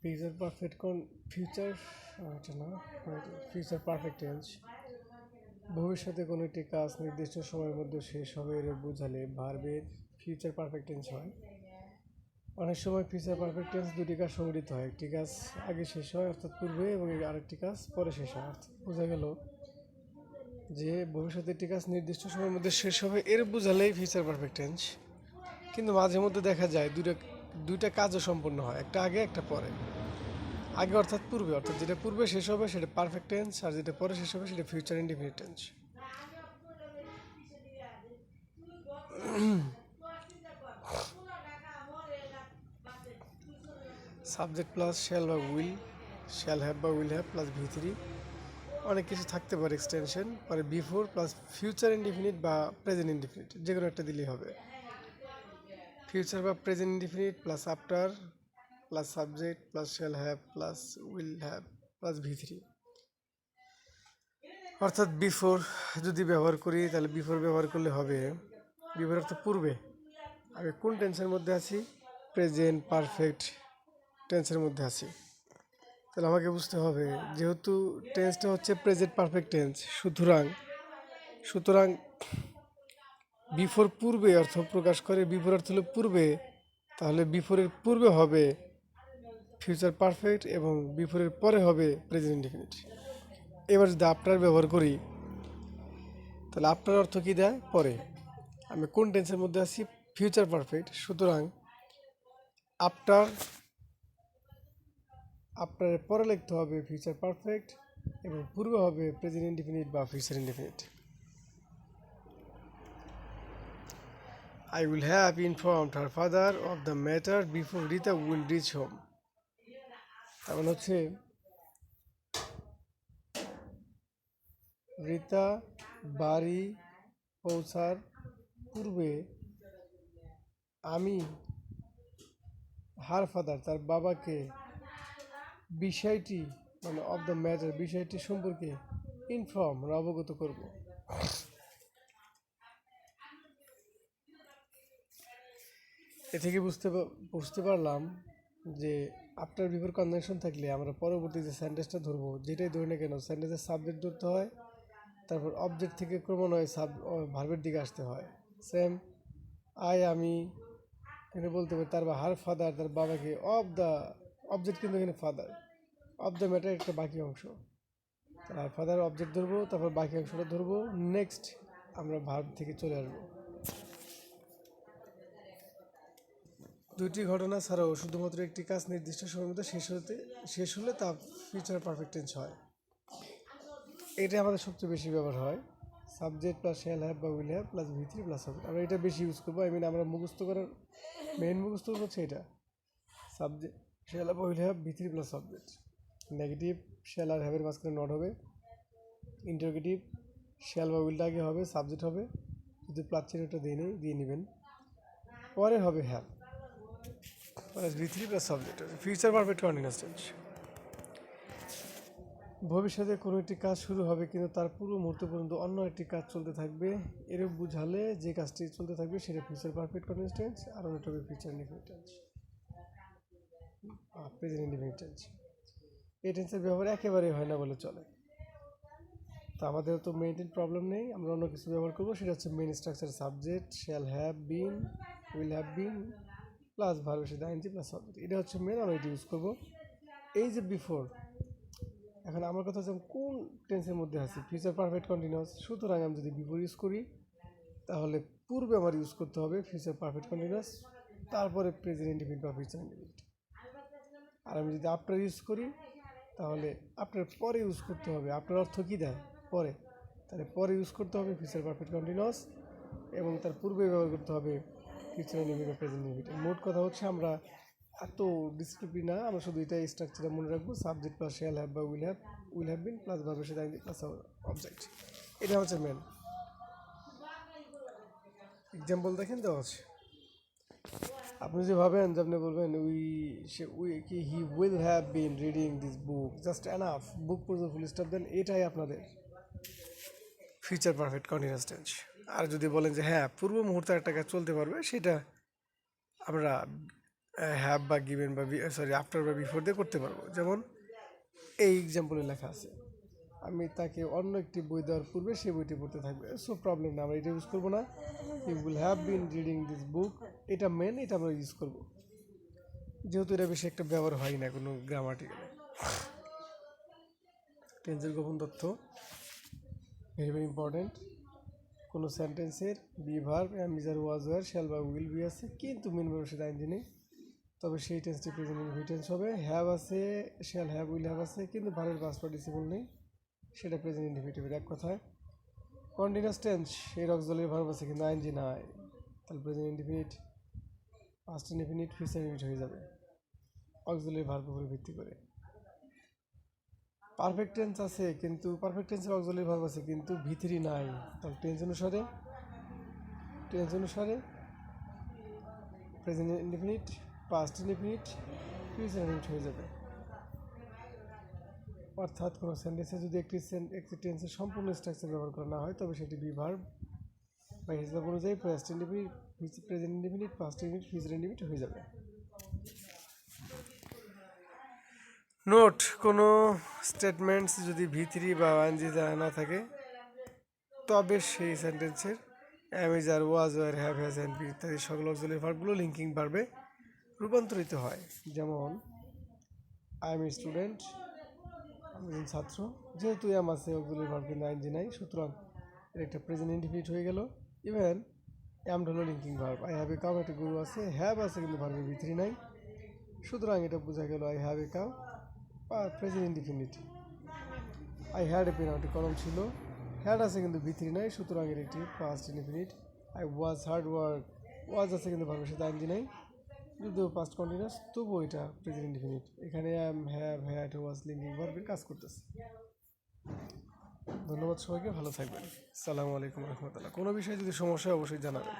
Future perfect কোন future এটা না ফিউচার পারফেক্ট টেন্স ভবিষ্যতে কোনো একটি কাজ নির্দিষ্ট সময়ের মধ্যে শেষ হবে এর বোঝালে ভার্বের ফিউচার পারফেক্ট টেন্স হয়। অনেক সময় ফিউচার পারফেক্ট টেন্স দুটি কাজ সংগঠিত হয়, একটি কাজ আগে শেষ হয় অর্থাৎ পূর্বে এবং আরেকটি কাজ পরে শেষ হয়, অর্থাৎ বোঝা গেল যে ভবিষ্যতে একটি কাজ নির্দিষ্ট সময়ের মধ্যে শেষ হবে, এর বোঝালেই ফিউচার পারফেক্ট টেন্স কিন্তু মাঝে মধ্যে দেখা যায় দুইটা দুইটা কাজও সম্পন্ন হয়, একটা আগে, একটা পরে। আগে অর্থাৎ পূর্বে, অর্থাৎ যেটা পূর্বে শেষ হবে সেটা পারফেক্ট টেন্স আর যেটা পরে শেষ হবে সেটা future indefinite tense subject plus shall বা উইল শ্যাল হ্যাভ বা will have plus V three অনেক কিছু থাকতে পারে এক্সটেনশন পরে বিফোর প্লাস ফিউচার ইনডিফিনিট বা প্রেজেন্ট ইনডিফিনিট যে কোনো একটা দিলেই হবে। ফিউচার বা present indefinite plus after plus subject plus shall have plus will have plus V three অর্থাৎ বিফোর যদি ব্যবহার করি, তাহলে বিফোর ব্যবহার করলে হবে বিফোর অর্থ পূর্বে। আমি কোন টেন্সের মধ্যে আছি? প্রেজেন্ট পারফেক্ট টেন্সের মধ্যে আছি। তাহলে আমাকে বুঝতে হবে, যেহেতু টেন্সটা হচ্ছে প্রেজেন্ট পারফেক্ট টেন্স সুতরাং সুতরাং বিফোর পূর্বে অর্থ প্রকাশ করে বিফোর অর্থ হলো পূর্বে, তাহলে বিফোরের পূর্বে হবে ফিউচার পারফেক্ট এবং বিফোরের পরে হবে প্রেজেন্ট ইনডিফিনিট এবার যদি আপনার ব্যবহার করি, তাহলে আপনার অর্থ কী দেয়? পরে। আমি কোন টেন্সের মধ্যে আছি? ফিউচার পারফেক্ট সুতরাং আফটার আফটারের পরে লিখতে হবে ফিউচার পারফেক্ট এবং পূর্বে হবে প্রেজেন্ট ইনডিফিনিট বা future indefinite I will have informed her father of the matter before Rita will reach home. তার মানে হচ্ছে রিতা বাড়ি পৌঁছার পূর্বে আমি হার ফাদার তার বাবাকে বিষয়টি মানে অফ দ্য ম্যাটার বিষয়টি সম্পর্কে ইনফর্ম অবগত করব। এ থেকে বুঝতে বুঝতে পারলাম যে আফটার বিফোর কনজাংশন থাকলে আমরা পরবর্তী যে সেন্টেন্সটা ধরবো, যেটাই ধরি না কেন সেন্টেন্সের সাবজেক্ট ধরতে হয়, তারপর অবজেক্ট থেকে ক্রমান্বয়ে সাব ভার্বের দিকে আসতে হয়। সেম আই আমি, এখানে বলতে পারি তার বা হার ফাদার তার বাবাকে অফ দ্য অবজেক্ট কিন্তু এখানে ফাদার অফ দ্য ম্যাটার একটা বাকি অংশ। আর ফাদার অবজেক্ট ধরবো, তারপর বাকি অংশটা ধরবো। নেক্সট আমরা ভার্ব থেকে চলে আসব। দুটি ঘটনা ছাড়াও শুধুমাত্র একটি কাজ নির্দিষ্ট সময়ের মধ্যে শেষ হতে, শেষ হলে তা ফিউচার পারফেক্ট টেন্স হয়। এটা আমাদের সবচেয়ে বেশি ব্যবহার হয়। সাবজেক্ট প্লাস শ্যাল হ্যাভ বা will have plus V three plus হবে। আমরা এটা বেশি ইউজ করব। আই মিন আমরা মুখস্থ করার মেইন মুখস্থ হচ্ছে এটা। Subject have will have V three plus subject negative shall আর হ্যাভের মাঝখানে নট হবে। ইন্টারগেটিভ শ্যাল বা উইলটা আগে হবে সাবজেক্ট হবে। যদি প্লাস চিহ্নটা দিয়ে নেই, দিয়ে নেবেন। পরে হবে have plus V three plus subject future perfect continuous tense ভবিষ্যতে কোনো একটি কাজ শুরু হবে কিন্তু তার পুরো মুহূর্ত পর্যন্ত অন্য একটি কাজ চলতে থাকবে। এরূপ বুঝালে যে কাজটি চলতে থাকবে, সেটা ফিউচার পারফেক্ট কন্টিনিউয়াস টেন্স আর অন্যটা হবে future tense present indefinite tense এই ব্যবহার একেবারেই হয় না বলে চলে। তো আমাদের তো মেনটেন প্রবলেম নেই, আমরা অন্য কিছু ব্যবহার করব, সেটা হচ্ছে main structure subject shall have been will have been plus ভার্বের সাথে আইনজি প্লাস সাবজেক্ট এটা হচ্ছে মেন আমরা এটা ইউজ করব। এই যে বিফোর এখন আমার কথা হচ্ছে কোন টেন্সের মধ্যে আছি? ফিউচার পারফেক্ট কন্টিনিউয়াস সুতরাং আমি যদি বিফোর ইউজ করি, তাহলে পূর্বে আমার ইউজ করতে হবে ফিউচার পারফেক্ট কন্টিনিউয়াস তারপরে প্রেজেন্ট ইন্ডিফিনিট বা ফিউচার ইন্ডিফিনিট আর আমি যদি আফটার ইউজ করি, তাহলে আপনার পরে ইউজ করতে হবে। আপনার অর্থ কী দেয়? পরে। তাহলে পরে ইউজ করতে হবে ফিউচার পারফেক্ট কন্টিনিউয়াস এবং তার পূর্বে ব্যবহার করতে হবে ফিউচার বা প্রেজেন্ট ইন্ডিফিনিট মোট কথা হচ্ছে আমরা এত ডিসক্রিপ্টিভ না আমরা শুধু এটাই স্ট্রাকচারে মনে রাখব সাবজেক্ট প্লাস শ্যাল হ্যাভ বা will have will have been plus ভার্বের সাথে প্লাস অবজেক্ট এটা হচ্ছে মেন এক্সাম্পল দেখেন দেওয়া আছে আপনি যে ভাবেন যে আপনি বলবেন উই সে উই কি he will have been reading this book just enough book পর্যন্ত ফুল স্টপ দেন এটাই আপনাদের ফিউচার পারফেক্ট কন্টিনিউয়াস টেন্স আর যদি বলেন যে হ্যাঁ পূর্ব মুহূর্তে একটা কাজ চলতে পারবে, সেটা আমরা হ্যাভ বা গিভেন বা সরি আফটার বা বিফোর দিয়ে করতে পারব। যেমন এই এক্সাম্পলে লেখা আছে। আমি তাকে অন্য একটি বই দেওয়ার পূর্বে সেই বইটি পড়তে থাকবে। সো প্রবলেম না, আমরা এটা ইউজ করব না। You will have been reading this book এটা মেন এটা আমরা ইউজ করব। যেহেতু এটা বেশি একটা ব্যবহার হয় না কোনো গ্রামাটিক্যালে টেন্সের গোপন তথ্য। ভেরি ভেরি ইম্পর্টেন্ট কোনো সেন্টেন্সের be verb am is are was were shall বা উইল বি আছে, কিন্তু মেন ভার্বের সেটা আইনজি নেই তবে সেই টেন্সটি প্রেজেন্ট ইনভিটেন্স হবে। হ্যাভ আছে শ্যাল হ্যাভ উইল হ্যাভ আছে, কিন্তু ভার্বের পাস পার্টিসিপল নেই। সেটা প্রেজেন্ট ইনভিটেটিভের এক কথায়। কন্টিনিউয়াস টেন্স এর অক্সিলারি ভার্ব আছে কিন্তু আইনজি নাই, তাহলে present indefinite past indefinite future indefinite হয়ে যাবে। অক্সিলারি ভার্বের উপরে ভিত্তি করে। পারফেক্ট টেন্স আছে কিন্তু পারফেক্ট টেন্সের অক্সিলারি ভার্ব আছে কিন্তু ভিতরি নাই। তাহলে টেন্স অনুসারে টেন্স অনুসারে present indefinite past indefinite future indefinite হয়ে যাবে। অর্থাৎ কোনো সেন্টেন্সে যদি একটি একটি টেন্সের সম্পূর্ণ স্ট্রাকচার ব্যবহার করা না হয়, তবে সেটি বি ভার্ব বা হিসাব অনুযায়ী present indefinite present indefinite past indefinite future indefinite হয়ে যাবে। নোট কোনো স্টেটমেন্টস যদি ভি থ্রি বা ওয়ানজি না থাকে, তবে সেই সেন্টেন্সের am is are was were have has and be ইত্যাদি সকল অক্সিলারি ভার্বগুলো লিঙ্কিং ভার্বে রূপান্তরিত হয়। যেমন আই এম স্টুডেন্ট একজন ছাত্র, যেহেতু এম আছে অক্সিলারি ভার্ব কিন্তু আইনজি নাই সুতরাং এর একটা প্রেজেন্ট ইন্ডিফিনিট হয়ে গেল। ইভেন এম হলো linking verb I have a cow একটা গরু আছে হ্যাভ আছে, কিন্তু ভার্বের ভি থ্রি নাই। সুতরাং এটা বোঝা গেল আই হ্যাভ এ কাউ বা present indefinite I had a pen একটি কলম ছিল হ্যাড আছে, কিন্তু ভিতরি নাই, সুতরাং এর একটি past indefinite I was hard work was আছে, কিন্তু ভার্বের সাথে আইনজি নাই। যদিও পাস্ট কন্টিনিউস তবুও এটা প্রেজেন্ট ইনডিফিনিট এখানে আম হাউস লিঙ্কিং ভার্বের কাজ করতেছে। ধন্যবাদ সবাইকে, ভালো থাকবেন। সালামু আলাইকুম রহমতুল্লাহ। কোনো বিষয়ে যদি সমস্যা অবশ্যই জানাবেন।